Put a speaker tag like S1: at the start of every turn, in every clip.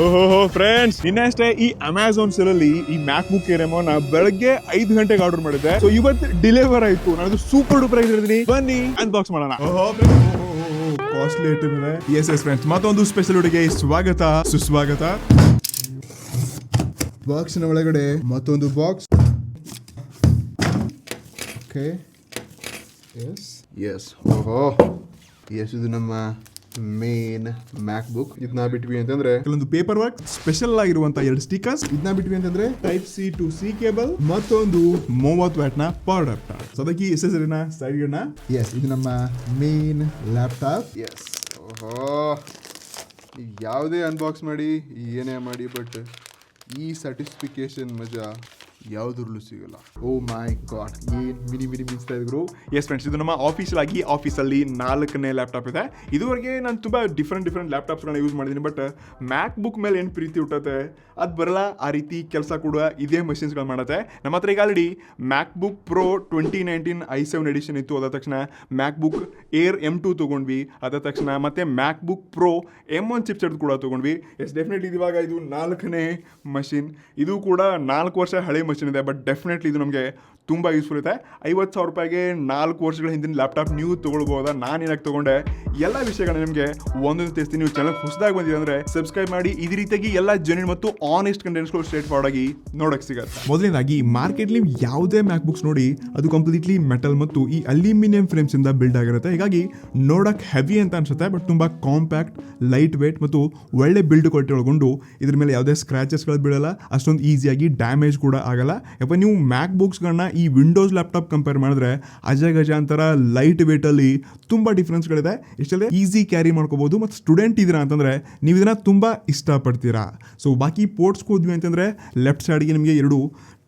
S1: ಓಹೋ ಫ್ರೆಂಡ್ಸ್ ನಿನ್ನೆ ಈ ಅಮೆಝಾನ್ ಸೇಲ್ ಅಲ್ಲಿ ಈ ಮ್ಯಾಕ್ ಬುಕ್ನ ಬೆಳಗ್ಗೆ ಐದು ಗಂಟೆಗೆ ಆರ್ಡರ್ ಮಾಡಿದ್ದೆ. ಸೊ ಇವತ್ತು ಡಿಲಿವರ್ ಆಯ್ತು. ನಾನು ಸೂಪರ್ ಡೂಪರ್ ಆಗಿರ್ತೀನಿ ಬನ್ನಿ ಅನ್ಬಾಕ್ಸ್ ಮಾಡೋಣ. ಕಾಸ್ಟ್ಲಿ ಐಟಮ್ ಇದೆ. ಎಸ್ ಎಸ್ ಫ್ರೆಂಡ್ಸ್ ಮತ್ತೊಂದು ಸ್ಪೆಷಲ್ ಹುಡುಗಿ ಸ್ವಾಗತ. ಸುಸ್ವಾಗತ.
S2: ಬಾಕ್ಸ್ನ ಒಳಗಡೆ ಮತ್ತೊಂದು ಬಾಕ್ಸ್ ಓಕೆ ಎಸ್ ಎಸ್ ಓಹೋ. ಎಸ್ ಇದು ನಮ್ಮ ಮೇನ್ ಮ್ಯಾಕ್ ಬುಕ್ ಇದನ್ನ ಬಿಟ್ವಿ ಅಂತಂದ್ರೆ
S1: ಕೆಲವೊಂದು ಪೇಪರ್ ವರ್ಕ್ ಸ್ಪೆಷಲ್ ಆಗಿರುವಂತ ಎರಡು ಸ್ಟಿಕರ್ಸ್
S2: ಇದನ್ನ ಬಿಟ್ವಿ ಅಂತಂದ್ರೆ
S1: type C to C cable ಮತ್ತೊಂದು ಮೂವತ್ತು ವ್ಯಾಟ್ನ ಪವರ್ ಲ್ಯಾಪ್ಟಾಪ್ ಸೊ ಅದಕ್ಕೆ ಸೈಡ್
S2: ಎಸ್ ಇದು ನಮ್ಮ ಮೇನ್ ಲ್ಯಾಪ್ಟಾಪ್ ಎಸ್ ಓಹೋ. ಯಾವುದೇ ಅನ್ಬಾಕ್ಸ್ ಮಾಡಿ ಏನೇ ಮಾಡಿ ಬಟ್ ಈ ಸರ್ಟಿಫಿಕೇಶನ್ ಮಜಾ. ಯಾವುದ್ರಲ್ಲೂ ಸಿಗಲ್ಲ. ಓ ಮೈ ಗಾಡ್, ಏನ್ ಮಿನಿ ಮಿನಿ ಮಿನ್ಸ್ತಾ ಇದ್ರು?
S1: ಎಸ್ ಫ್ರೆಂಡ್ಸ್ ಇದು ನಮ್ಮ ಆಫೀಸಲ್ ಆಗಿ ಆಫೀಸಲ್ಲಿ ನಾಲ್ಕನೇ ಲ್ಯಾಪ್ಟಾಪ್ ಇದೆ. ಇದುವರೆಗೆ ನಾನು ತುಂಬಾ ಡಿಫ್ರೆಂಟ್ ಡಿಫ್ರೆಂಟ್ ಲ್ಯಾಪ್ಟಾಪ್ಸ್ಗಳನ್ನ ಯೂಸ್ ಮಾಡಿದ್ದೀನಿ ಬಟ್ ಮ್ಯಾಕ್ ಬುಕ್ ಮೇಲೆ ಏನು ಪ್ರೀತಿ ಹುಟ್ಟತ್ತೆ? ಅದು ಬರಲ್ಲ, ಆ ರೀತಿ ಕೆಲಸ ಕೂಡ ಇದೇ ಮಷಿನ್ಸ್ಗಳು ಮಾಡುತ್ತೆ. ನಮ್ಮ ಹತ್ರ ಈಗ already MacBook pro twenty nineteen i seven edition ಇತ್ತು ಅದ ತಕ್ಷಣ MacBook Air M two ತೊಗೊಂಡ್ವಿ ಅದ ತಕ್ಷಣ ಮತ್ತೆ MacBook pro M one chipset ಕೂಡ ತೊಗೊಂಡ್ವಿ. ಎಸ್ ಡೆಫಿನೆಟ್ಲಿ ಇವಾಗ ಇದು ನಾಲ್ಕನೇ ಮಷಿನ್ ಇದು ಕೂಡ ನಾಲ್ಕು ವರ್ಷ ಹಳೆ ಮಷಿನ್ ಇದೆ ಬಟ್ ಡೆಫಿನೆಟ್ಲಿ ಇದು ನಮಗೆ ತುಂಬ ಯೂಸ್ಫುಲ್ ಇದೆ ಐವತ್ತು ಸಾವಿರ ರೂಪಾಯಿಗೆ ನಾಲ್ಕು ವರ್ಷಗಳ ಹಿಂದಿನ ಲ್ಯಾಪ್ಟಾಪ್ ನೀವು ತೊಗೊಳ್ಬೋದಾ? ನಾನು ಏನಕ್ಕೆ ತೊಗೊಂಡೆ? ಎಲ್ಲ ವಿಷಯಗಳನ್ನ ನಿಮಗೆ ಒಂದೊಂದು ತಿಳಿಸ್ತೀನಿ. ನೀವು ಚಾನಲ್ ಹೊಸದಾಗಿ ಬಂದಿದೆ ಅಂದರೆ ಸಬ್ಸ್ಕ್ರೈಬ್ ಮಾಡಿ. ಇದೇ ರೀತಿಯಾಗಿ ಎಲ್ಲ ಜೆನ್ಯೂನ್ ಮತ್ತು ಆನೆಸ್ಟ್ ಕಂಟೆಂಟ್ಸ್ಗಳು ಸ್ಟ್ರೇಟ್ ಫಾರ್ಡ್ ಆಗಿ ನೋಡಕ್ಕೆ ಸಿಗುತ್ತೆ. ಮೊದಲನೇದಾಗಿ, ಮಾರ್ಕೆಟ್ಲಿ ಯಾವುದೇ ಮ್ಯಾಕ್ ಬುಕ್ಸ್ ನೋಡಿ, ಅದು ಕಂಪ್ಲೀಟ್ಲಿ ಮೆಟಲ್ ಮತ್ತು ಈ ಅಲ್ಯೂಮಿನಿಯಂ ಫ್ರೇಮ್ಸ್ ಇಂದ ಬಿಲ್ಡ್ ಆಗಿರುತ್ತೆ. ಹೀಗಾಗಿ ನೋಡೋಕೆ ಹೆವಿ ಅಂತ ಅನ್ಸುತ್ತೆ ಬಟ್ ತುಂಬ ಕಾಂಪ್ಯಾಕ್ಟ್ ಲೈಟ್ ವೇಟ್ ಮತ್ತು ಒಳ್ಳೆ ಬಿಲ್ಡ್ ಕ್ವಾಲಿಟಿ ಒಳಗೊಂಡು ಇದ್ರ ಮೇಲೆ ಯಾವುದೇ ಸ್ಕ್ರಾಚಸ್ಗಳು ಬೀಳಲ್ಲ. ಅಷ್ಟೊಂದು ಈಸಿಯಾಗಿ ಡ್ಯಾಮೇಜ್ ಕೂಡ ಆಗಲ್ಲ. ಯಪ್ಪ, ನೀವು ಮ್ಯಾಕ್ ಬುಕ್ಸ್ಗಳನ್ನ ಈ ವಿಂಡೋಸ್ ಲ್ಯಾಪ್ಟಾಪ್ ಕಂಪೇರ್ ಮಾಡಿದ್ರೆ ಅಜ ಗಜಾಂತರ ಲೈಟ್ ವೇಟಲ್ಲಿ ತುಂಬ ಡಿಫ್ರೆನ್ಸ್ಗಳಿದೆ ಇಷ್ಟೆಲ್ಲ ಈಸಿ ಕ್ಯಾರಿ ಮಾಡ್ಕೋಬೋದು ಮತ್ತು ಸ್ಟೂಡೆಂಟ್ ಇದ್ದೀರಾ ಅಂತಂದರೆ ನೀವು ಇದನ್ನು ತುಂಬ ಇಷ್ಟಪಡ್ತೀರಾ. ಸೊ ಬಾಕಿ ಪೋರ್ಟ್ಸ್ಗೆ ಹೋದ್ವಿ ಅಂತಂದರೆ ಲೆಫ್ಟ್ ಸೈಡ್ಗೆ ನಿಮಗೆ ಎರಡು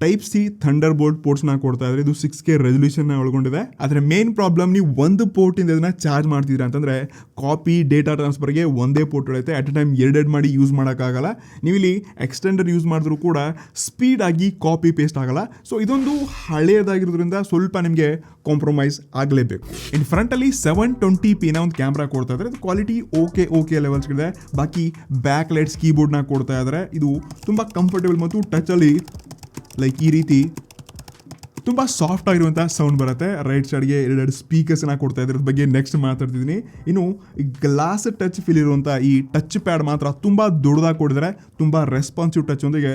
S1: ಟೈಪ್ ಸಿ ಥಂಡರ್ ಬೋರ್ಡ್ ಪೋರ್ಟ್ಸ್ನ ಕೊಡ್ತಾ ಇದ್ರೆ ಇದು ಸಿಕ್ಸ್ ಕೆ ರೆಸಲ್ಯೂಷನ್ ಒಳಗೊಂಡಿದೆ. ಆದರೆ ಮೇನ್ ಪ್ರಾಬ್ಲಮ್ ನೀವು ಒಂದು ಪೋರ್ಟಿಂದ ಇದನ್ನ ಚಾರ್ಜ್ ಮಾಡ್ತಿದ್ದೀರಾ ಅಂತಂದರೆ ಕಾಪಿ ಡೇಟಾ ಟ್ರಾನ್ಸ್ಫರ್ಗೆ ಒಂದೇ ಪೋರ್ಟ್ ಇರುತ್ತೆ. ಅಟ್ ಎ ಟೈಮ್ ಎರಡೆರಡು ಮಾಡಿ ಯೂಸ್ ಮಾಡೋಕ್ಕಾಗಲ್ಲ. ನೀವು ಇಲ್ಲಿ ಎಕ್ಸ್ಟೆಂಡರ್ ಯೂಸ್ ಮಾಡಿದ್ರು ಕೂಡ ಸ್ಪೀಡ್ ಆಗಿ ಕಾಪಿ ಪೇಸ್ಟ್ ಆಗಲ್ಲ. ಸೊ ಇದೊಂದು ಹಳೆಯದಾಗಿರೋದ್ರಿಂದ ಸ್ವಲ್ಪ ನಿಮಗೆ ಕಾಂಪ್ರಮೈಸ್ ಆಗಲೇಬೇಕು. ಇನ್ ಫ್ರಂಟಲ್ಲಿ ಸೆವೆನ್ ಟ್ವೆಂಟಿ ಪಿನ ಒಂದು ಕ್ಯಾಮ್ರಾ ಕೊಡ್ತಾ ಇದ್ರೆ, ಇದು ಕ್ವಾಲಿಟಿ ಓಕೆ ಓಕೆ ಲೆವೆಲ್ಸ್ ಇದೆ ಬಾಕಿ ಬ್ಯಾಕ್ ಲೈಟ್ಸ್ ಕೀಬೋರ್ಡ್ನ ಕೊಡ್ತಾ ಇದ್ದಾರೆ ಇದು ತುಂಬ ಕಂಫರ್ಟೇಬಲ್ ಮತ್ತು ಟಚಲ್ಲಿ ಲೈಕ್ ಈ ರೀತಿ ತುಂಬ ಸಾಫ್ಟ್ ಆಗಿರುವಂಥ ಸೌಂಡ್ ಬರುತ್ತೆ. ರೈಟ್ ಸೈಡ್ಗೆ ಎರಡೆರಡು ಸ್ಪೀಕರ್ಸ್ನ ಕೊಡ್ತಾ ಇದ್ರ ಬಗ್ಗೆ ನೆಕ್ಸ್ಟ್ ಮಾತಾಡ್ತಿದ್ದೀನಿ. ಇನ್ನು ಗ್ಲಾಸ್ ಟಚ್ ಫೀಲ್ ಇರುವಂಥ ಈ ಟಚ್ ಪ್ಯಾಡ್ ಮಾತ್ರ ತುಂಬ ದೊಡ್ಡದಾಗಿ ಕೊಡಿದ್ರೆ ತುಂಬ ರೆಸ್ಪಾನ್ಸಿವ್ ಟಚ್ ಒಂದಿಗೆ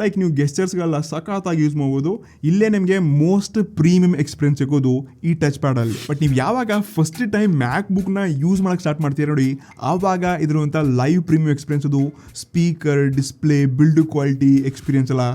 S1: ಲೈಕ್ ನೀವು ಗೆಸ್ಟರ್ಸ್ಗಳೆಲ್ಲ ಸಖತ್ತಾಗಿ ಯೂಸ್ ಮಾಡ್ಬೋದು. ಇಲ್ಲೇ ನಿಮಗೆ ಮೋಸ್ಟ್ ಪ್ರೀಮಿಯಂ ಎಕ್ಸ್ಪೀರಿಯನ್ಸ್ ಸಿಗೋದು ಈ ಟಚ್ ಪ್ಯಾಡಲ್ಲಿ ಬಟ್ ನೀವು ಯಾವಾಗ ಫಸ್ಟ್ ಟೈಮ್ ಮ್ಯಾಕ್ ಬುಕ್ನ ಯೂಸ್ ಮಾಡೋಕ್ಕೆ ಸ್ಟಾರ್ಟ್ ಮಾಡ್ತೀರಾ ನೋಡಿ, ಆವಾಗ ಇದಿರುವಂಥ ಲೈವ್ ಪ್ರೀಮಿಯಂ ಎಕ್ಸ್ಪೀರಿಯನ್ಸ್ ಅದು speaker display build quality experience ಎಲ್ಲ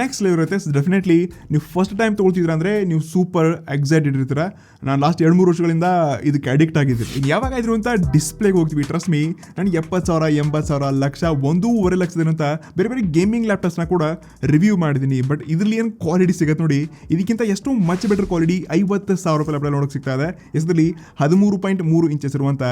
S1: ನೆಕ್ಸ್ಟ್ ಲೆವೆಲ್ ಇರುತ್ತೆ. ಡೆಫಿನೆಟ್ಲಿ ನೀವು ಫಸ್ಟ್ ಟೈಮ್ ತೊಗೊಳ್ತಿದ್ರ ಅಂದರೆ ನೀವು ಸೂಪರ್ ಎಕ್ಸೈಟೆಡ್ ಇರ್ತೀರ. ನಾನು ಲಾಸ್ಟ್ ಎರಡು, ಮೂರು ವರ್ಷಗಳಿಂದ ಇದಕ್ಕೆ ಅಡಿಕ್ಟ್ ಆಗಿದ್ದೀನಿ. ಯಾವಾಗ ಅಂತ ಡಿಸ್ಪ್ಲೇಗೆ ಹೋಗ್ತೀವಿ ಟ್ರಸ್ಟ್ ಮೀ ನನಗೆ ಎಪ್ಪತ್ತು ಸಾವಿರ, ಎಂಬತ್ತು ಸಾವಿರ, ಲಕ್ಷ, ಒಂದೂವರೆ ಲಕ್ಷದಂತ ಬೇರೆ ಬೇರೆ ಗೇಮಿಂಗ್ ಲ್ಯಾಪ್ಟಾಪ್ಸ್ನ ಕೂಡ ರಿವ್ಯೂ ಮಾಡಿದ್ದೀನಿ. ಬಟ್ ಇದರಲ್ಲಿ ಏನು ಕ್ವಾಲಿಟಿ ಸಿಗುತ್ತೆ ನೋಡಿ. ಇದಕ್ಕಿಂತ ಎಷ್ಟು ಮಚ್ ಬೆಟರ್ ಕ್ವಾಲಿಟಿ ಐವತ್ತು ಸಾವಿರ ರೂಪಾಯಿ ಲ್ಯಾಪ್ಟಾಪ್ ನೋಡೋಕೆ ಸಿಗ್ತಾ ಇದೆ. ಇದರಲ್ಲಿ ಹದಿಮೂರು ಪಾಯಿಂಟ್ ಮೂರು ಇಂಚಸ್ ಇರುವಂಥ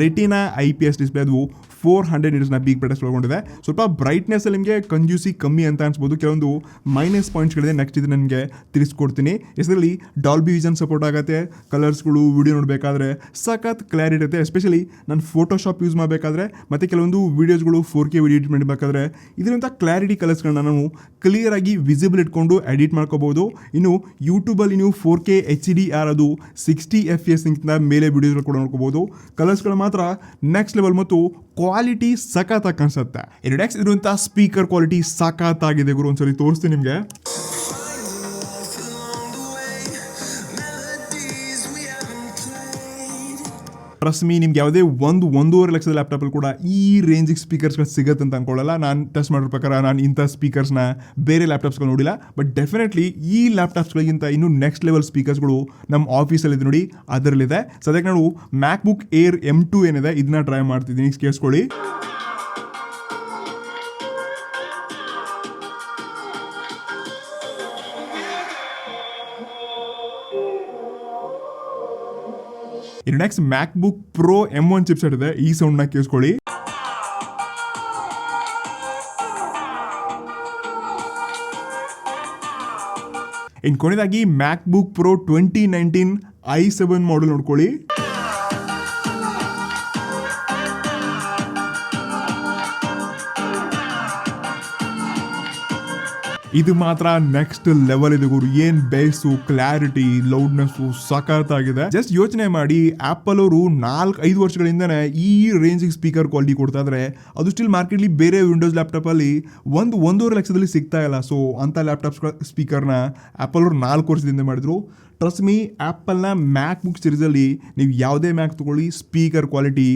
S1: Retina I P S display ಅದು ಫೋರ್ ಹಂಡ್ರೆಡ್ ಇಂಟ್ಸ್ನ ಬಿಗ್ ಬ್ರೈಟ್ನೆಸ್ ಒಳಗೊಂಡಿದೆ. ಸ್ವಲ್ಪ ಬ್ರೈಟ್ನೆಸ್ ನಿಮಗೆ ಕಂಜ್ಯೂಸಿ ಕಮ್ಮಿ ಅಂತ ಅನ್ಸ್ಬೋದು. ಕೆಲವೊಂದು ಮೈನಸ್ ಪಾಯಿಂಟ್ಸ್ಗಳಿದೆ ನೆಕ್ಸ್ಟ್ ಇದು ನನಗೆ ತಿಳಿಸ್ಕೊಡ್ತೀನಿ. ಇದರಲ್ಲಿ ಡಾಲ್ಬಿ ವಿಷನ್ ಸಪೋರ್ಟ್ ಆಗುತ್ತೆ. ಕಲರ್ಸ್ಗಳು ವಿಡಿಯೋ ನೋಡಬೇಕಾದ್ರೆ ಸಖತ್ ಕ್ಲಾರಿಟಿ ಇರುತ್ತೆ. ಎಸ್ಪೆಷಲಿ ನಾನು ಫೋಟೋಶಾಪ್ ಯೂಸ್ ಮಾಡಬೇಕಾದ್ರೆ, ಮತ್ತು ಕೆಲವೊಂದು ವೀಡಿಯೋಸ್ಗಳು ಫೋರ್ ಕೆ ವಿಡಿಯೋ ಎಡಿಟ್ ಮಾಡಬೇಕಾದ್ರೆ ಇದರಿಂದ ಕ್ಲಾರಿಟಿ ಕಲರ್ಸ್ಗಳನ್ನ ನಾವು ಕ್ಲಿಯರ್ ಆಗಿ ವಿಸಿಬಲ್ ಇಟ್ಕೊಂಡು ಎಡಿಟ್ ಮಾಡ್ಕೋಬೋದು. ಇನ್ನು ಯೂಟ್ಯೂಬಲ್ಲಿ ನೀವು four K H D R ಅದು ಸಿಕ್ಸ್ಟಿ ಎಫ್ ಎಸ್ ಮೇಲೆ ವಿಡಿಯೋಸ್ಗಳು ಕೂಡ ನೋಡ್ಕೋಬೋದು. ಕಲರ್ಸ್ಗಳು ಮಾತ್ರ ನೆಕ್ಸ್ಟ್ ಲೆವೆಲ್ ಮತ್ತು ಕ್ವಾಲಿಟಿ ಸಖತ್ತಾಗಿ ಕಾಣಿಸುತ್ತೆ. ಎರಡು ಎಕ್ಸ್ ಇರುವಂಥ ಸ್ಪೀಕರ್ ಕ್ವಾಲಿಟಿ ಸಖತ್ತಾಗಿದೆ ಗುರು ಒಂದ್ಸರಿ ತೋರಿಸ್ತೀನಿ ನಿಮಗೆ. ಮೀ ನಿಮ್ಗೆ ಯಾವುದೇ ಒಂದು ಒಂದೂವರೆ ಲಕ್ಷದ ಲ್ಯಾಪ್ಟಾಪಲ್ಲಿ ಕೂಡ ಈ ರೇಂಜಿಗೆ ಸ್ಪೀಕರ್ಸ್ಗಳು ಸಿಗುತ್ತೆ ಅಂತ ಅನ್ಕೊಳ್ಳಲ್ಲ. ನಾನು ಟೆಸ್ಟ್ ಮಾಡೋ ಪ್ರಕಾರ ನಾನು ಇಂಥ ಸ್ಪೀಕರ್ಸ್ನ ಬೇರೆ ಲ್ಯಾಪ್ಟಾಪ್ಸ್ಗಳು ನೋಡಿಲ್ಲ. ಬಟ್ ಡೆಫಿನೆಟ್ಲಿ ಈ ಲ್ಯಾಪ್ಟಾಪ್ಸ್ಗಳಿಗಿಂತ ಇನ್ನೂ ನೆಕ್ಸ್ಟ್ ಲೆವೆಲ್ ಸ್ಪೀಕರ್ಸ್ಗಳು ನಮ್ಮ ಆಫೀಸಲ್ಲಿದೆ ನೋಡಿ, ಅದರಲ್ಲಿದೆ. ಸದ್ಯಕ್ಕೆ ನಾವು MacBook Air M two ಏನಿದೆ, ಇದನ್ನ ಟ್ರೈ ಮಾಡ್ತಿದ್ದೀನಿ. ಕೇಳಿಸ್ಕೊಳ್ಳಿ. ಇನ್ನು next Mac Pro M one chipset ಇದೆ. ಈ ಸೌಂಡ್ನ ಕೇಳಿಸ್ಕೊಳ್ಳಿ. ಇನ್ನು ಕೊನೆಯದಾಗಿ MacBook pro twenty nineteen i seven model ನೋಡ್ಕೊಳ್ಳಿ. ಇದು ಮಾತ್ರ ನೆಕ್ಸ್ಟ್ ಲೆವೆಲ್ ಇದೆ ಗುರು, ಏನ್ ಬೇಸು ಕ್ಲಾರಿಟಿ ಲೌಡ್ನೆಸ್ ಸಖತ್ತಾಗಿದೆ ಜಸ್ಟ್ ಯೋಚನೆ ಮಾಡಿ ಆಪಲ್ ಅವರು ನಾಲ್ಕು, ಐದು ವರ್ಷಗಳಿಂದನೇ ಈ ರೇಂಜಿಗೆ ಸ್ಪೀಕರ್ ಕ್ವಾಲಿಟಿ ಕೊಡ್ತಾ ಇದ್ರೆ. ಅದು ಸ್ಟಿಲ್ ಮಾರ್ಕೆಟ್ಲಿ ಬೇರೆ ವಿಂಡೋಸ್ ಲ್ಯಾಪ್ಟಾಪ್ ಅಲ್ಲಿ ಒಂದು, ಒಂದೂವರೆ ಲಕ್ಷದಲ್ಲಿ ಸಿಗ್ತಾ ಇಲ್ಲ. ಸೊ ಅಂತ ಲ್ಯಾಪ್ಟಾಪ್ ಸ್ಪೀಕರ್ನ ಆಪಲ್ ಅವರು ನಾಲ್ಕು ವರ್ಷದಿಂದ ಮಾಡಿದ್ರು. ಟ್ರಸ್ಟ್ ಮೀ ಆ್ಯಪಲ್ನ ಮ್ಯಾಕ್ ಬುಕ್ ಸೀರೀಸಲ್ಲಿ ನೀವು ಯಾವುದೇ ಮ್ಯಾಕ್ ತೊಗೊಳ್ಳಿ ಸ್ಪೀಕರ್ ಕ್ವಾಲಿಟಿ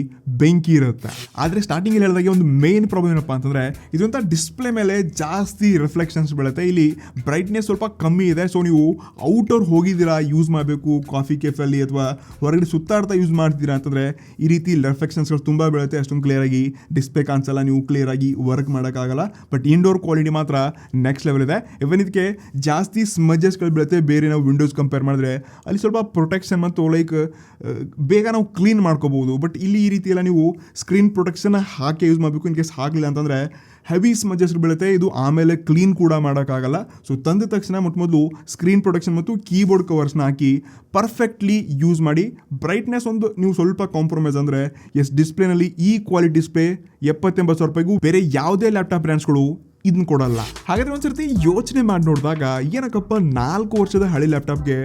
S1: ಬೆಂಕಿ ಇರುತ್ತೆ. ಆದರೆ ಸ್ಟಾರ್ಟಿಂಗಲ್ಲಿ ಹೇಳಿದಾಗೆ ಒಂದು ಮೇನ್ ಪ್ರಾಬ್ಲಮ್ ಏನಪ್ಪ ಅಂತಂದರೆ ಇದೊಂಥ ಡಿಸ್ಪ್ಲೇ ಮೇಲೆ ಜಾಸ್ತಿ ರಿಫ್ಲೆಕ್ಷನ್ಸ್ ಬೀಳುತ್ತೆ. ಇಲ್ಲಿ ಬ್ರೈಟ್ನೆಸ್ ಸ್ವಲ್ಪ ಕಮ್ಮಿ ಇದೆ. ಸೊ ನೀವು ಔಟರ್ ಹೋಗಿದ್ದೀರಾ ಯೂಸ್ ಮಾಡಬೇಕು ಕಾಫಿ ಕೆಫಲ್ಲಿ ಅಥವಾ ಹೊರಗಡೆ ಸುತ್ತಾಡ್ತಾ ಯೂಸ್ ಮಾಡ್ತೀರಾ ಅಂತಂದರೆ, ಈ ರೀತಿ ರಿಫ್ಲೆಕ್ಷನ್ಸ್ಗಳು ತುಂಬ ಬೀಳುತ್ತೆ. ಅಷ್ಟೊಂದು ಕ್ಲಿಯರಾಗಿ ಡಿಸ್ಪ್ಲೇ ಕಾಣಿಸಲ್ಲ ನೀವು ಕ್ಲಿಯರಾಗಿ ವರ್ಕ್ ಮಾಡೋಕ್ಕಾಗಲ್ಲ. ಬಟ್ ಇಂಡೋರ್ ಕ್ವಾಲಿಟಿ ಮಾತ್ರ ನೆಕ್ಸ್ಟ್ ಲೆವೆಲ್ ಇದೆ. ಇವನ್ ಇದಕ್ಕೆ ಜಾಸ್ತಿ ಸ್ಮಜಸ್ಗಳು ಬೀಳುತ್ತೆ. ಬೇರೆ ನಾವು ವಿಂಡೋಸ್ ಕಂಪೇರ್ ಮಾಡಿದ್ರೆ ಅಲ್ಲಿ ಸ್ವಲ್ಪ ಪ್ರೊಟೆಕ್ಷನ್ ಮತ್ತು ಲೈಕ್ ಬೇಗ ನಾವು ಕ್ಲೀನ್ ಮಾಡ್ಕೋಬೋದು ಬಟ್ ಇಲ್ಲಿ ಈ ರೀತಿ ಎಲ್ಲ ನೀವು ಸ್ಕ್ರೀನ್ ಪ್ರೊಟೆಕ್ಷನ್ ಹಾಕಿ ಯೂಸ್ ಮಾಡಬೇಕು ಇನ್ ಕೇಸ್ ಹಾಕಲಿಲ್ಲ ಅಂತಂದರೆ ಹೆವಿ ಸ್ಮಜಸ್ ಬೀಳುತ್ತೆ. ಇದು ಆಮೇಲೆ ಕ್ಲೀನ್ ಕೂಡ ಮಾಡೋಕ್ಕಾಗಲ್ಲ. ಸೊ ತಂದ ತಕ್ಷಣ ಮೊಟ್ಟ ಮೊದಲು ಸ್ಕ್ರೀನ್ ಪ್ರೊಟೆಕ್ಷನ್ ಮತ್ತು ಕೀಬೋರ್ಡ್ ಕವರ್ಸ್ನ ಹಾಕಿ ಪರ್ಫೆಕ್ಟ್ಲಿ ಯೂಸ್ ಮಾಡಿ. ಬ್ರೈಟ್ನೆಸ್ ಒಂದು ನೀವು ಸ್ವಲ್ಪ ಕಾಂಪ್ರಮೈಸ್ ಅಂದರೆ ಎಸ್ ಡಿಸ್ಪ್ಲೇನಲ್ಲಿ ಈ ಕ್ವಾಲಿಟಿ ಡಿಸ್ಪ್ಲೇ ಎಪ್ಪತ್ತೆಂಬತ್ತು ಸಾವಿರ ರೂಪಾಯಿಗೂ ಬೇರೆ ಯಾವುದೇ ಲ್ಯಾಪ್ಟಾಪ್ ಬ್ರ್ಯಾಂಡ್ಸ್ಗಳು ಇದನ್ನ ಕೊಡಲ್ಲ. ಹಾಗಾದ್ರೆ ಒಂದ್ಸರ್ತಿ ಯೋಚನೆ ಮಾಡಿ ನೋಡಿದಾಗ ಏನಕ್ಕಪ್ಪ ನಾಲ್ಕು ವರ್ಷದ ಹಳೆ ಲ್ಯಾಪ್ಟಾಪ್ಗೆ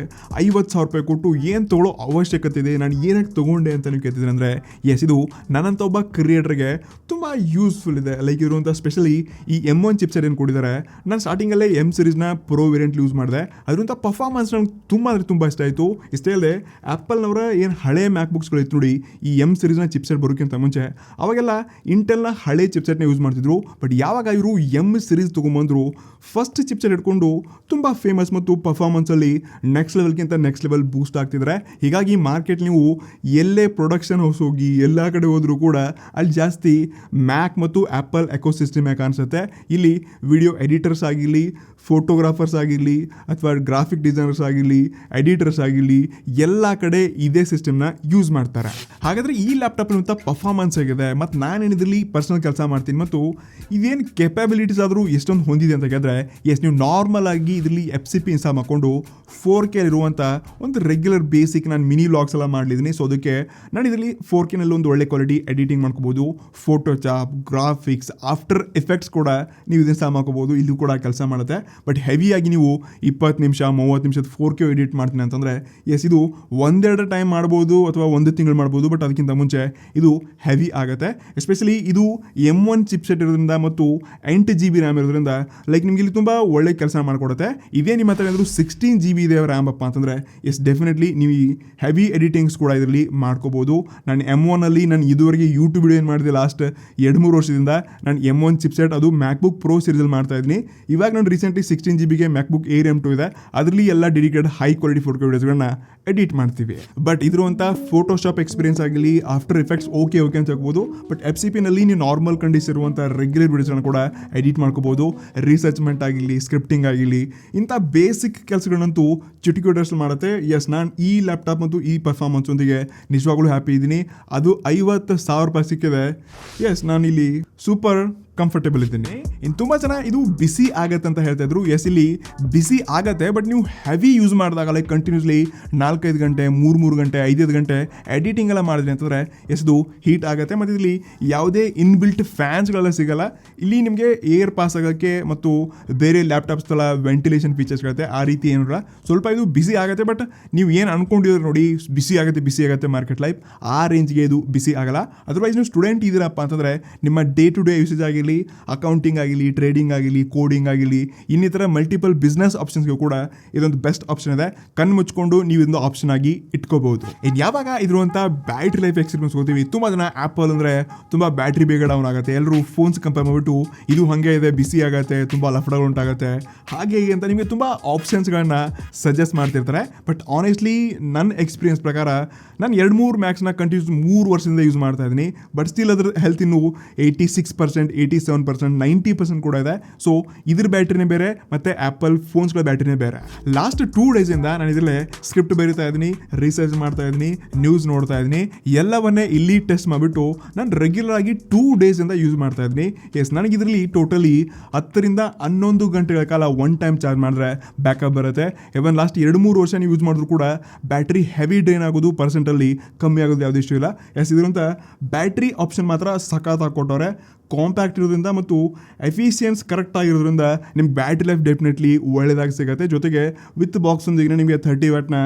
S1: ಐವತ್ತು ಸಾವಿರ ರೂಪಾಯಿ ಕೊಟ್ಟು ಏನು ತೊಗೊಳ್ಳೋ ಅವಶ್ಯಕತೆ ಇದೆ? ನಾನು ಏನಕ್ಕೆ ತಗೊಂಡೆ ಅಂತ ನೀವು ಕೇಳ್ತಿದ್ದೀನಿ ಅಂದರೆ ಎಸ್ ಇದು ನನ್ನಂಥ ಒಬ್ಬ ಕ್ರಿಯೇಟರ್ಗೆ ತುಂಬ ಯೂಸ್ಫುಲ್ ಇದೆ. ಲೈಕ್ ಇರುವಂಥ ಸ್ಪೆಷಲಿ ಈ ಎಂ ಒನ್ ಚಿಪ್ಸೆಟ್ ಏನು ಕೊಟ್ಟಿದ್ದಾರೆ, ನಾನು ಸ್ಟಾರ್ಟಿಂಗಲ್ಲೇ ಎಂ ಸೀರೀಸ್ನ ಪ್ರೋ ವೇರಿಯಂಟ್ ಯೂಸ್ ಮಾಡಿದೆ. ಅದರಿಂದ ಪರ್ಫಾರ್ಮೆನ್ಸ್ ನಂಗೆ ತುಂಬ ಅಂದರೆ ತುಂಬ ಇಷ್ಟ ಆಯಿತು. ಇಷ್ಟೇ ಅಲ್ಲದೆ ಆ್ಯಪಲ್ನವರ ಏನು ಹಳೆ ಮ್ಯಾಕ್ ಇತ್ತು ನೋಡಿ, ಈ ಎಂ ಸೀರೀಸ್ನ ಚಿಪ್ಸೆಟ್ ಬರೋಕ್ಕಿಂತ ಮುಂಚೆ, ಅವಾಗೆಲ್ಲ ಇಂಟೆಲ್ನ ಹಳೆ ಚಿಪ್ಸೆಟ್ನ ಯೂಸ್ ಮಾಡ್ತಿದ್ರು. ಬಟ್ ಯಾವಾಗ ಇವರು ಎಂ ಸಿರೀಸ್ ತೊಗೊಂಬಂದರು ಫಸ್ಟ್ ಚಿಪ್ಸಲ್ಲಿ ಇಟ್ಕೊಂಡು ತುಂಬ ಫೇಮಸ್ ಮತ್ತು ಪರ್ಫಾರ್ಮೆನ್ಸಲ್ಲಿ ನೆಕ್ಸ್ಟ್ ಲೆವೆಲ್ಗಿಂತ ನೆಕ್ಸ್ಟ್ ಲೆವೆಲ್ ಬೂಸ್ಟ್ ಆಗ್ತಿದ್ದಾರೆ ಹೀಗಾಗಿ ಮಾರ್ಕೆಟ್ ನೀವು ಎಲ್ಲೇ ಪ್ರೊಡಕ್ಷನ್ ಹೌಸ್ ಹೋಗಿ ಎಲ್ಲ ಕಡೆ ಹೋದರೂ ಕೂಡ ಅಲ್ಲಿ ಜಾಸ್ತಿ ಮ್ಯಾಕ್ ಮತ್ತು ಆ್ಯಪಲ್ ಎಕೋಸಿಸ್ಟಮೇ ಕಾಣಿಸುತ್ತೆ. ಇಲ್ಲಿ ವಿಡಿಯೋ ಎಡಿಟರ್ಸ್ ಆಗಿರಲಿ ಫೋಟೋಗ್ರಾಫರ್ಸ್ ಆಗಿರಲಿ ಅಥವಾ ಗ್ರಾಫಿಕ್ ಡಿಸೈನರ್ಸ್ ಆಗಿರಲಿ ಎಡಿಟರ್ಸ್ ಆಗಿರಲಿ, ಎಲ್ಲ ಕಡೆ ಇದೇ ಸಿಸ್ಟಮ್ನ ಯೂಸ್ ಮಾಡ್ತಾರೆ. ಹಾಗಾದರೆ ಈ ಲ್ಯಾಪ್ಟಾಪ್ನಂಥ ಪರ್ಫಾರ್ಮೆನ್ಸ್ ಆಗಿದೆ ಮತ್ತು ನಾನು ಏನಿದ್ರಲ್ಲಿ ಪರ್ಸನಲ್ ಕೆಲಸ ಮಾಡ್ತೀನಿ. ಮತ್ತು ಇದೇನು ಕೆಪಬಿಲಿಟೀಸ್ ಆದರೂ ಎಷ್ಟೊಂದು ಹೊಂದಿದೆ ಅಂತ ಕೇಳಿದ್ರೆ ಎಸ್ ನೀವು ನಾರ್ಮಲ್ ಆಗಿ ಇದರಲ್ಲಿ ಎಫ್ ಸಿ ಪಿ ಇನ್ಸ್ಟಾಲ್ ಮಾಡಿಕೊಂಡು ಫೋರ್ ಕೆ ಒಂದು ರೆಗ್ಯುಲರ್ ಬೇಸಿಕ್ ನಾನು ಮಿನಿ ಲಾಗ್ಸ್ ಎಲ್ಲ ಮಾಡಲಿದ್ದೀನಿ. ಸೊ ಅದಕ್ಕೆ ನಾನು ಇದರಲ್ಲಿ ಫೋರ್ ಕೆನಲ್ಲಿ ಒಂದು ಒಳ್ಳೆ ಕ್ವಾಲಿಟಿ ಎಡಿಟಿಂಗ್ ಮಾಡ್ಕೋಬೋದು. Photoshop graphics after effects ಕೂಡ ನೀವು ಇದನ್ನು ಸಹ ಮಾಡ್ಕೋಬೋದು. ಇದು ಕೂಡ ಕೆಲಸ ಮಾಡುತ್ತೆ. ಬಟ್ ಹೆವಿಯಾಗಿ ನೀವು ಇಪ್ಪತ್ತು ನಿಮಿಷ, ಮೂವತ್ತು ನಿಮಿಷದ ಫೋರ್ ಕೆ ಎಡಿಟ್ ಮಾಡ್ತೀನಿ ಅಂತಂದರೆ ಎಸ್ ಇದು ಒಂದೆರಡು ಟೈಮ್ ಮಾಡ್ಬೋದು ಅಥವಾ ಒಂದು ತಿಂಗಳು ಮಾಡ್ಬೋದು ಬಟ್ ಅದಕ್ಕಿಂತ ಮುಂಚೆ ಇದು ಹೆವಿ ಆಗುತ್ತೆ. ಎಸ್ಪೆಷಲಿ ಇದು ಎಂ ಒನ್ ಚಿಪ್ಸೆಟ್ ಇರೋದ್ರಿಂದ ಮತ್ತು ಎಂಟು ಜಿ ಬಿ ರ್ಯಾಮ್ ಇರೋದ್ರಿಂದ ಲೈಕ್ ನಿಮಗೆ ಇಲ್ಲಿ ತುಂಬ ಒಳ್ಳೆ ಕೆಲಸ ಮಾಡಿಕೊಡುತ್ತೆ. ಇದೇ ನಿಮ್ಮ ಹತ್ರ ಏನಾದರೂ ಸಿಕ್ಸ್ಟೀನ್ ಜಿ ಬಿ ಇದೆ ರ್ಯಾಮ್ ಅಪ್ಪ ಅಂತಂದರೆ ಎಸ್ ಡೆಫಿನೆಟ್ಲಿ ನೀವು ಈ ಹೆವಿ ಎಡಿಟಿಂಗ್ಸ್ ಕೂಡ ಇದರಲ್ಲಿ ಮಾಡ್ಕೋಬೋದು. ನಾನು ಎಂ ಒನಲ್ಲಿ ನಾನು ಇದುವರೆಗೆ ಯೂಟ್ಯೂಬ್ ವಿಡಿಯೋ ಏನು ಮಾಡಿದೆ ಲಾಸ್ಟ್ ಎರಡು ಮೂರು ವರ್ಷದಿಂದ, ನಾನು ಎಂ ಒನ್ ಚಿಪ್ಸೆಟ್ ಅದು ಮ್ಯಾಕ್ಬುಕ್ ಪ್ರೋ ಸೀರೀಸಲ್ಲಿ ಮಾಡ್ತಾ ಇದ್ದೀನಿ. ಇವಾಗ ನಾನು ರೀಸೆಂಟ್ಲಿ ಸಿಕ್ಸ್ಟೀನ್ ಜಿ ಬಿಗೆ ಮ್ಯಾಕ್ಬುಕ್ ಏರ್ ಎಂ ಟು ಇದೆ. ಅದರಲ್ಲಿ ಎಲ್ಲ ಡೆಡಿಕೇಟೆಡ್ ಹೈ ಕ್ವಾಲಿಟಿ ಫೋಟೋ ವಿಡಿಯೋಸ್ಗಳನ್ನ ಎಡಿಟ್ ಮಾಡ್ತೀವಿ. ಬಟ್ ಇದ್ರಂಥ ಫೋಟೋಶಾಪ್ ಎಕ್ಸ್ಪೀರಿಯನ್ಸ್ ಆಗಲಿ ಆಫ್ಟರ್ ಎಫೆಕ್ಟ್ಸ್ ಓಕೆ ಓಕೆ ಅಂತ ಹೇಳ್ಬೋದು. ಬಟ್ ಎಫ್ ಸಿ ಪಿನಲ್ಲಿ ನೀವು ನಾರ್ಮಲ್ ಕಂಡೀಸ್ ಇರುವಂಥ ರೆಗ್ಯುಲರ್ ವಿಡಿಯೋಸ್ಗಳನ್ನ ಕೂಡ ಎಡಿಟ್ ಮಾಡ್ಕೋಬೋದು. ರಿಸರ್ಚ್ಮೆಂಟ್ ಆಗಿರಲಿ ಸ್ಕ್ರಿಪ್ಟಿಂಗ್ ಆಗಿರಲಿ ಇಂಥ ಬೇಸಿಕ್ ಕೆಲಸಗಳಂತೂ ಚುಟಿಕ್ಯೂಟರ್ಸ್ ಮಾಡುತ್ತೆ. ಎಸ್ ನಾನು ಈ ಲ್ಯಾಪ್ಟಾಪ್ ಮತ್ತು ಈ ಪರ್ಫಾರ್ಮೆನ್ಸ್ ಒಂದಿಗೆ ನಿಜವಾಗ್ಲೂ ಹ್ಯಾಪಿ ಇದ್ದೀನಿ. ಅದು ಐವತ್ತು ಸಾವಿರ ರೂಪಾಯಿ ಸಿಕ್ಕಿದೆ. ಎಸ್ ಇಲ್ಲಿ ಸೂಪರ್ ಕಂಫರ್ಟೇಬಲ್ ಇದ್ದೀನಿ. ಇನ್ನು ತುಂಬ ಜನ ಇದು ಬಿಸಿ ಆಗತ್ತೆ ಅಂತ ಹೇಳ್ತಾ ಇದ್ರು. ಎಸ್ ಇಲ್ಲಿ ಬಿಸಿ ಆಗತ್ತೆ ಬಟ್ ನೀವು ಹೆವಿ ಯೂಸ್ ಮಾಡಿದಾಗ ಲೈಕ್ ಕಂಟಿನ್ಯೂಸ್ಲಿ ನಾಲ್ಕೈದು ಗಂಟೆ ಮೂರು ಮೂರು ಗಂಟೆ, ಐದೈದು ಗಂಟೆ ಎಡಿಟಿಂಗ್ ಎಲ್ಲ ಮಾಡಿದ್ರಿ ಅಂತಂದರೆ ಎಸ್ ಇದು ಹೀಟ್ ಆಗುತ್ತೆ. ಮತ್ತು ಇಲ್ಲಿ ಯಾವುದೇ ಇನ್ಬಿಲ್ಟ್ ಫ್ಯಾನ್ಸ್ಗಳೆಲ್ಲ ಸಿಗಲ್ಲ. ಇಲ್ಲಿ ನಿಮಗೆ ಏರ್ ಪಾಸ್ ಆಗೋಕ್ಕೆ ಮತ್ತು ಬೇರೆ ಲ್ಯಾಪ್ಟಾಪ್ಸ್ಗಳ ವೆಂಟಿಲೇಷನ್ ಫೀಚರ್ಸ್ ಇರುತ್ತೆ ಆ ರೀತಿ ಏನಿಲ್ಲ. ಸ್ವಲ್ಪ ಇದು ಬಿಸಿ ಆಗುತ್ತೆ ಬಟ್ ನೀವು ಏನು ಅನ್ಕೊಂಡಿದ್ರೆ ನೋಡಿ ಬಿಸಿ ಆಗುತ್ತೆ ಬಿಸಿ ಆಗುತ್ತೆ ಮಾರ್ಕೆಟ್ ಲೈಫ್ ಆ ರೇಂಜ್ಗೆ ಇದು ಬಿಸಿ ಆಗಲ್ಲ. ಅದರ್ವೈಸ್ ನೀವು ಸ್ಟೂಡೆಂಟ್ ಇದ್ದೀರಪ್ಪ ಅಂತಂದರೆ, ನಿಮ್ಮ ಡೇ ಟು ಡೇ ಯೂಸೇಜ್ ಆಗಿರಲಿ ಅಕೌಂಟಿಂಗ್ ಆಗಿರಲಿ ಟ್ರೇಡಿಂಗ್ ಆಗಿರಲಿ ಕೋಡಿಂಗ್ ಆಗಿರಲಿ ಇನ್ನಿತರ ಮಲ್ಟಿಪಲ್ ಬಿಸ್ನೆಸ್ ಆಪ್ಷನ್ಸ್ಗೆ ಕೂಡ ಇದೊಂದು ಬೆಸ್ಟ್ ಆಪ್ಷನ್ ಇದೆ. ಕಣ್ಣು ಮುಚ್ಕೊಂಡು ನೀವು ಇದೊಂದು ಆಪ್ಷನ್ ಆಗಿ ಇಟ್ಕೋಬಹುದು. ಇದು ಯಾವಾಗ ಇದ್ರಂಥ ಬ್ಯಾಟ್ರಿ ಲೈಫ್ ಎಕ್ಸ್ಪೀರಿಯನ್ಸ್ ಹೋಗ್ತೀವಿ, ತುಂಬ ಜನ ಆ್ಯಪಲ್ ಅಂದರೆ ತುಂಬ ಬ್ಯಾಟ್ರಿ ಬೇಗ ಡೌನ್ ಆಗುತ್ತೆ. ಎಲ್ಲರೂ ಫೋನ್ಸ್ ಕಂಪೇರ್ ಮಾಡಿಬಿಟ್ಟು, ಇದು ಹಾಗೆ ಇದೆ ಬಿಸಿ ಆಗುತ್ತೆ, ತುಂಬ ಲಫಡಗಳು ಉಂಟಾಗುತ್ತೆ. ಹಾಗೆ ಹೀಗೆ ಅಂತ ನಿಮಗೆ ತುಂಬ ಆಪ್ಷನ್ಸ್ಗಳನ್ನ ಸಜೆಸ್ಟ್ ಮಾಡ್ತಿರ್ತಾರೆ. ಬಟ್ ಆನೆಸ್ಟ್ಲಿ ನನ್ನ ಎಕ್ಸ್ಪೀರಿಯನ್ಸ್ ಪ್ರಕಾರ, ನಾನು ಎರಡು ಮೂರು ಮ್ಯಾಕ್ಸ್ನ ಕಂಟಿನ್ಯೂಸ್ ಮೂರು ವರ್ಷದಿಂದ ಯೂಸ್ ಮಾಡ್ತಾ ಇದ್ದೀನಿ. ಬಟ್ ಸ್ಟಿಲ್ ಅದ್ರ ಹೆಲ್ತ್ ಇನ್ನೂ eighty six percent eighty seven percent ninety percent ಕೂಡ ಇದೆ. ಸೊ ಇದ್ರ ಬ್ಯಾಟ್ರಿನೇ ಬೇರೆ, ಮತ್ತು ಆ್ಯಪಲ್ ಫೋನ್ಸ್ಗಳ ಬ್ಯಾಟ್ರಿನೇ ಬೇರೆ. ಲಾಸ್ಟ್ ಟೂ ಡೇಸಿಂದ ನಾನು ಇದರಲ್ಲೇ ಸ್ಕ್ರಿಪ್ಟ್ ಬರೀತಾ ಇದ್ದೀನಿ ರಿಸರ್ಚ್ ಮಾಡ್ತಾ ಇದ್ದೀನಿ ನ್ಯೂಸ್ ನೋಡ್ತಾ ಇದ್ದೀನಿ. ಎಲ್ಲವನ್ನೇ ಇಲ್ಲಿ ಟೆಸ್ಟ್ ಮಾಡಿಬಿಟ್ಟು ನಾನು ರೆಗ್ಯುಲರ್ ಆಗಿ ಟೂ ಇಂದ ಯೂಸ್ ಮಾಡ್ತಾ ಇದ್ದೀನಿ. ಎಸ್ ನನಗೆ ಇದರಲ್ಲಿ ಟೋಟಲಿ ಹತ್ತರಿಂದ ಹನ್ನೊಂದು ಗಂಟೆಗಳ ಕಾಲ ಒನ್ ಟೈಮ್ ಚಾರ್ಜ್ ಮಾಡಿದ್ರೆ ಬ್ಯಾಕಪ್ ಬರುತ್ತೆ. ಇವನ್ ಲಾಸ್ಟ್ ಎರಡು ಮೂರು ವರ್ಷ ಯೂಸ್ ಮಾಡಿದ್ರು ಕೂಡ ಬ್ಯಾಟ್ರಿ ಹೆವಿ ಡ್ರೈನ್ ಆಗೋದು ಪರ್ಸೆಂಟಲ್ಲಿ ಕಮ್ಮಿ ಆಗೋದು ಯಾವುದೂ ಇಷ್ಟು ಇಲ್ಲ. ಎಸ್ ಇದರಂತ ಬ್ಯಾಟ್ರಿ ಆಪ್ಷನ್ ಮಾತ್ರ ಸಖತ್ ಕೊಟ್ಟವ್ರೆ ಕಾಂಪ್ಯಾಕ್ಟ್ ಇರೋದ್ರಿಂದ ಮತ್ತು ಎಫಿಷಿಯನ್ಸ್ ಕರೆಕ್ಟ್ ಆಗಿರೋದ್ರಿಂದ ನಿಮ್ಗೆ ಬ್ಯಾಟ್ರಿ ಲೈಫ್ ಡೆಫಿನೆಟ್ಲಿ ಒಳ್ಳೆಯದಾಗಿ ಸಿಗುತ್ತೆ. ಜೊತೆಗೆ ವಿತ್ ಬಾಕ್ಸ್ ಒಂದಿಗೆ ನಿಮಗೆ ಥರ್ಟಿ ವ್ಯಾಟ್ನ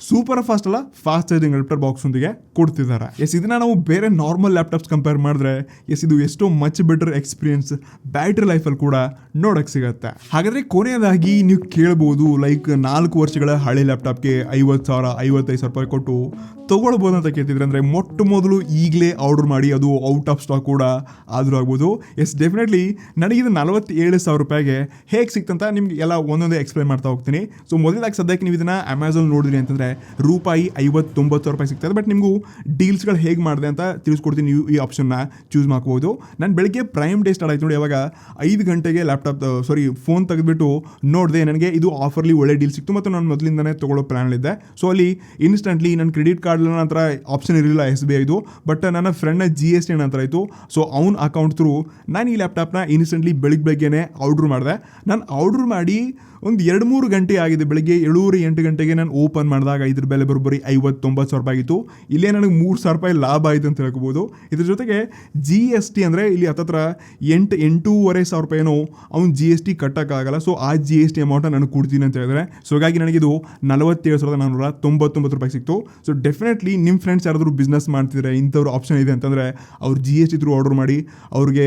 S1: ಸೂಪರ್ ಫಾಸ್ಟ್ ಅಲ್ಲ ಫಾಸ್ಟ್ ಚಾರ್ಜಿಂಗ್ ಅಡಾಪ್ಟರ್ ಬಾಕ್ಸ್ ಒಂದಿಗೆ ಕೊಡ್ತಿದ್ದಾರೆ. ಎಸ್ ಇದನ್ನ ನಾವು ಬೇರೆ ನಾರ್ಮಲ್ ಲ್ಯಾಪ್ಟಾಪ್ಸ್ ಕಂಪೇರ್ ಮಾಡಿದ್ರೆ ಎಸ್ ಇದು ಎಷ್ಟೋ ಮಚ್ ಬೆಟರ್ ಎಕ್ಸ್ಪೀರಿಯನ್ಸ್ ಬ್ಯಾಟ್ರಿ ಲೈಫಲ್ಲಿ ಕೂಡ ನೋಡಕ್ ಸಿಗುತ್ತೆ. ಹಾಗಾದ್ರೆ ಕೊನೆಯದಾಗಿ ನೀವು ಕೇಳ್ಬೋದು ಲೈಕ್ ನಾಲ್ಕು ವರ್ಷಗಳ ಹಳೆ ಲ್ಯಾಪ್ಟಾಪ್ಗೆ ಐವತ್ತು ಸಾವಿರ, ಐವತ್ತೈದು ಸಾವಿರ ರೂಪಾಯಿ ಕೊಟ್ಟು ತಗೊಳ್ಬೋದು ಅಂತ ಕೇಳ್ತಿದ್ರೆ. ಅಂದರೆ ಮೊಟ್ಟ ಮೊದಲು ಈಗಲೇ ಆರ್ಡರ್ ಮಾಡಿ ಅದು ಔಟ್ ಆಫ್ ಸ್ಟಾಕ್ ಕೂಡ ಆದರೂ ಆಗ್ಬೋದು. ಎಸ್ ಡೆಫಿನೆಟ್ಲಿ ನನಗಿದು ನಲವತ್ತೇಳು ಸಾವಿರ ರೂಪಾಯಿಗೆ ಹೇಗೆ ಸಿಕ್ತಂತ ನಿಮ್ಗೆ ಎಲ್ಲ ಒಂದೊಂದೇ ಎಕ್ಸ್ಪ್ಲೈನ್ ಮಾಡ್ತಾ ಹೋಗ್ತೀನಿ. ಸೊ ಮೊದಲಾಗಿ ಸದ್ಯಕ್ಕೆ ನೀವು ಇದನ್ನು ಅಮೆಝಾನ್ ನೋಡಿದ್ರಿ ಅಂತಂದರೆ ರೂಪಾಯಿ ಐವತ್ತೊಂಬತ್ತು ಸಾವಿರ ರೂಪಾಯಿ ಸಿಗ್ತದೆ ಬಟ್ ನಿಮಗೂ ಡೀಲ್ಸ್ಗಳು ಹೇಗೆ ಮಾಡಿದೆ ಅಂತ ತಿಳಿಸ್ಕೊಡ್ತೀನಿ ನೀವು ಈ ಆಪ್ಷನ್ನ ಚೂಸ್ ಮಾಡ್ಕೋಬೋದು. ನಾನು ಬೆಳಿಗ್ಗೆ ಪ್ರೈಮ್ ಡೇ ಸ್ಟಾರ್ಟ್ ಆಯ್ತು ನೋಡಿ ಯಾವಾಗ ಐದು ಗಂಟೆಗೆ ಲ್ಯಾಪ್ಟಾಪ್ ಸಾರಿ ಫೋನ್ ತೆಗೆದುಬಿಟ್ಟು ನೋಡಿದೆ ನನಗೆ ಇದು ಆಫರ್ಲಿ ಒಳ್ಳೆ ಡೀಲ್ ಸಿಕ್ತು. ಮತ್ತು ನಾನು ಮೊದಲಿಂದನೇ ತೊಗೊಳ್ಳೋ ಪ್ಲ್ಯಾನಲ್ಲಿದ್ದೆ ಸೊ ಅಲ್ಲಿ ಇನ್ಸ್ಟೆಂಟ್ಲಿ ನನ್ನ ಕ್ರೆಡಿಟ್ ಕಾರ್ಡ್ ನನ್ನ ಹತ್ರ ಆಪ್ಷನ್ ಇರಲಿಲ್ಲ ಎಸ್ ಬಿ ಐದು ಬಟ್ ನನ್ನ ಫ್ರೆಂಡ್ನ ಜಿ ಎಸ್ ಟಿ ನನ್ನ ಹತ್ರ ಇತ್ತು. ಸೊ ಅವ್ನ ಅಕೌಂಟ್ ಥ್ರೂ ನಾನು ಈ ಲ್ಯಾಪ್ಟಾಪ್ನ ಇನ್ಸ್ಟೆಂಟ್ಲಿ ಬೆಳಿಗ್ಗೆ ಬೆಳಗ್ಗೆನೆ ಆರ್ಡ್ರ್ ಮಾಡಿದೆ. ನಾನು ಆರ್ಡ್ರ್ ಮಾಡಿ ಒಂದು ಎರಡು ಮೂರು ಗಂಟೆ ಆಗಿದೆ, ಬೆಳಗ್ಗೆ ಏಳೂರು ಎಂಟು ಗಂಟೆಗೆ ನಾನು ಓಪನ್ ಮಾಡಿದಾಗ ಇದ್ರ ಬೆಲೆ ಬರೋಬ್ಬರಿ ಐವತ್ತೊಂಬತ್ತು ಸಾವಿರ ರೂಪಾಯಿ ಆಗಿತ್ತು. ಇಲ್ಲೇ ನನಗೆ ಮೂರು ಸಾವಿರ ರೂಪಾಯಿ ಲಾಭ ಆಯಿತು ಅಂತ ಹೇಳ್ಕೊಬೋದು. ಇದ್ರ ಜೊತೆಗೆ ಜಿ ಎಸ್ ಟಿ ಅಂದರೆ ಇಲ್ಲಿ ಹತ್ತತ್ರ ಎಂಟು, ಎಂಟೂವರೆ ಸಾವಿರ ರೂಪಾಯಿನೋ ಅವ್ನು ಜಿ ಎಸ್ ಟಿ ಕಟ್ಟೋಕ್ಕಾಗಲ್ಲ. ಸೊ ಆ ಜಿ ಎಸ್ ಟಿ ಅಮೌಂಟ್ ನಾನು ಕೊಡ್ತೀನಿ ಅಂತ ಹೇಳಿದ್ರೆ ಸೊ ಹಾಗಾಗಿ ನನಗಿದು ನಲವತ್ತೇಳು ಸಾವಿರದ ನಾನ್ನೂರ ತೊಂಬತ್ತೊಂಬತ್ತು ರೂಪಾಯಿ ಸಿಕ್ತು. ಸೊ ಡೆಫಿನೆಟ್ಲಿ ನಿಮ್ಮ ಫ್ರೆಂಡ್ಸ್ ಯಾರಾದರೂ ಬಿಸ್ನೆಸ್ ಮಾಡ್ತಿದ್ರೆ, ಇಂಥವ್ರು ಆಪ್ಷನ್ ಇದೆ ಅಂತಂದರೆ ಅವ್ರು G S T through order ಮಾಡಿ ಅವ್ರಿಗೆ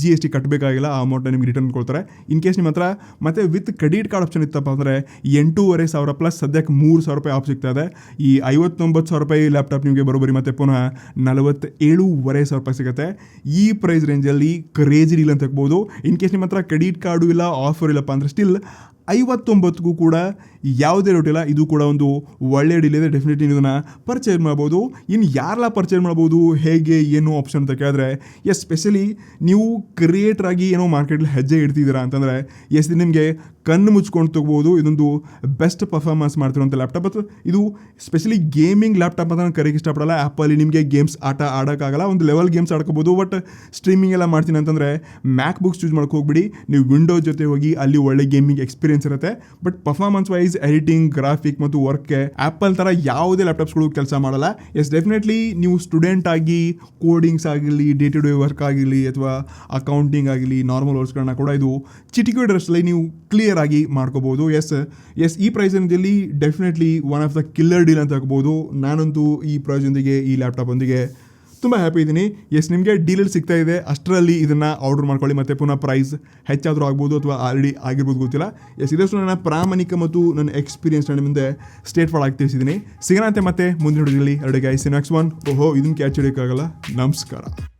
S1: ಜಿ ಎಸ್ ಟಿ ಕಟ್ಟಬೇಕಾಗಿಲ್ಲ ಆ ಅಮೌಂಟ್ನ ನಿಮ್ಗೆ ರಿಟರ್ನ್ ಕೊಡ್ತಾರೆ. ಇನ್ ಕೇಸ್ ನಿಮ್ಮ ಹತ್ರ ಮತ್ತೆ ವಿತ್ ಕ್ರೆಡಿಟ್ ಕಾರ್ಡ್ ಆಪ್ಷನ್ ಇತ್ತಪ್ಪ ಅಂದರೆ ಎಂಟೂವರೆ ಸಾವಿರ ಪ್ಲಸ್ ಸದ್ಯಕ್ಕೆ ಮೂರು ಸಾವಿರ ರೂಪಾಯಿ ಆಫ್ ಸಿಗ್ತಾ ಇದೆ. ಈ ಐವತ್ತೊಂಬತ್ತು ಸಾವಿರ ರೂಪಾಯಿ ಲ್ಯಾಪ್ಟಾಪ್ ನಿಮಗೆ ಬರೋಬರಿ ಮತ್ತೆ ಪುನಃ ನಲವತ್ತೇಳುವರೆ ಸಾವಿರ ರೂಪಾಯಿ ಸಿಗುತ್ತೆ. ಈ ಪ್ರೈಸ್ ರೇಂಜಲ್ಲಿ ಕ್ರೇಜಿ ಡೀಲ್ ಅಂತ ಹೇಳ್ಬೋದು. ಇನ್ ಕೇಸ್ ನಿಮ್ಮ ಹತ್ರ ಕ್ರೆಡಿಟ್ ಕಾರ್ಡು ಇಲ್ಲ ಆಫರ್ ಇಲ್ಲಪ್ಪ ಅಂದರೆ ಸ್ಟಿಲ್ ಐವತ್ತೊಂಬತ್ತಕ್ಕೂ ಕೂಡ ಯಾವುದೇ ಡೌಟ್ ಇಲ್ಲ. ಇದು ಕೂಡ ಒಂದು ಒಳ್ಳೆಯ ಡೀಲ್ ಇದೆ. ಡೆಫಿನೆಟ್ಲಿ ಇದನ್ನು ಪರ್ಚೇಸ್ ಮಾಡ್ಬೋದು. ಇನ್ನು ಯಾರೆಲ್ಲ ಪರ್ಚೇಸ್ ಮಾಡ್ಬೋದು, ಹೇಗೆ, ಏನು ಆಪ್ಷನ್ ಅಂತ ಕೇಳಿದ್ರೆ ಎಸ್ ಸ್ಪೆಷಲಿ ನೀವು ಕ್ರಿಯೇಟರ್ ಆಗಿ ಏನೋ ಮಾರ್ಕೆಟಲ್ಲಿ ಹೆಜ್ಜೆ ಇಡ್ತಿದ್ದೀರಾ ಅಂತಂದರೆ ಎಸ್ ನಿಮಗೆ ಕಣ್ಣು ಮುಚ್ಕೊಂಡು ತಗೋಬೋದು ಇದೊಂದು ಬೆಸ್ಟ್ ಪರ್ಫಾರ್ಮೆನ್ಸ್ ಮಾಡ್ತಿರೋಂಥ ಲ್ಯಾಪ್ಟಾಪ್ ಅಥವಾ ಇದು ಸ್ಪೆಷಲಿ ಗೇಮಿಂಗ್ ಲ್ಯಾಪ್ಟಾಪ್ ಅಂತ ನಾನು ಕರೆಗೆ ಇಷ್ಟಪಡಲ್ಲ. ಆ್ಯಪಲ್ಲಿ ನಿಮಗೆ ಗೇಮ್ಸ್ ಆಟ ಆಡೋಕ್ಕಾಗಲ್ಲ. ಒಂದು ಲೆವೆಲ್ ಗೇಮ್ಸ್ ಆಡ್ಕೋಬೋದು ಬಟ್ ಸ್ಟ್ರೀಮಿಂಗ್ ಎಲ್ಲ ಮಾಡ್ತೀನಿ ಅಂತಂದರೆ ಮ್ಯಾಕ್ ಬುಕ್ಸ್ ಚೂಸ್ ಹೋಗ್ಬಿಡಿ. ನೀವು ವಿಂಡೋಸ್ ಜೊತೆ ಹೋಗಿ ಅಲ್ಲಿ ಒಳ್ಳೆ ಗೇಮಿಂಗ್ ಎಕ್ಸ್ಪೀರಿಯನ್ಸ್ ಇರುತ್ತೆ. But performance wise editing graphic ಮತ್ತು ವರ್ಕ್ಗೆ ಆ್ಯಪಲ್ ಥರ ಯಾವುದೇ ಲ್ಯಾಪ್ಟಾಪ್ಸ್ಗಳು ಕೆಲಸ ಮಾಡಲ್ಲ. ಎಸ್ ಡೆಫಿನೆಟ್ಲಿ ನೀವು ಸ್ಟೂಡೆಂಟ್ ಆಗಿ ಕೋಡಿಂಗ್ಸ್ ಆಗಿರಲಿ ಡೇ ಟು ಡೇ ವರ್ಕ್ ಆಗಿರಲಿ ಅಥವಾ ಅಕೌಂಟಿಂಗ್ ಆಗಿರಲಿ ನಾರ್ಮಲ್ ವರ್ಕ್ಸ್ಗಳನ್ನ ಕೂಡ ಇದು ಚಿಟಿಕೆ ಡ್ರೆಸ್ಸಲ್ಲಿ ನೀವು ಕ್ಲಿಯರ್ ಆಗಿ ಮಾಡ್ಕೋಬೋದು ಎಸ್ ಎಸ್ ಈ ಪ್ರೈಸ್ ರೇಂಜಲ್ಲಿ definitely one of the killer deal ಅಂತ ಹಾಕ್ಬೋದು ನಾನಂತೂ ಈ ಪ್ರೈಸೊಂದಿಗೆ ಈ ಲ್ಯಾಪ್ಟಾಪ್ ಒಂದಿಗೆ ತುಂಬ ಹ್ಯಾಪಿ ಇದ್ದೀನಿ ಎಸ್ ನಿಮಗೆ ಡೀಲಲ್ಲಿ ಸಿಗ್ತಾ ಇದೆ. ಅಷ್ಟರಲ್ಲಿ ಇದನ್ನು ಆರ್ಡರ್ ಮಾಡ್ಕೊಳ್ಳಿ. ಮತ್ತು ಪುನಃ ಪ್ರೈಸ್ ಹೆಚ್ಚಾದರೂ ಆಗ್ಬೋದು ಅಥವಾ ಆಲ್ರೆಡಿ ಆಗಿರ್ಬೋದು ಗೊತ್ತಿಲ್ಲ. ಎಸ್ ಇದಷ್ಟು ನನ್ನ ಪ್ರಾಮಾಣಿಕ ಮತ್ತು ನನ್ನ ಎಕ್ಸ್ಪೀರಿಯನ್ಸ್ ನನ್ನ ಮುಂದೆ ಸ್ಟೇಟ್ ಫಾರ್ಡ್ ಆಗಿ ತಿಳಿಸಿದ್ದೀನಿ ಸಿಗೋಣ ಮತ್ತೆ ಮುಂದಿನ ಹುಡುಗರಲ್ಲಿ ಎರಡು ಗೈಸ್ ನೆಕ್ಸ್ಟ್ ಒನ್ ಓಹೋ, ಇದನ್ನು ಕ್ಯಾಚ್ ಹಿಡಿಯೋಕ್ಕಾಗಲ್ಲ. ನಮಸ್ಕಾರ.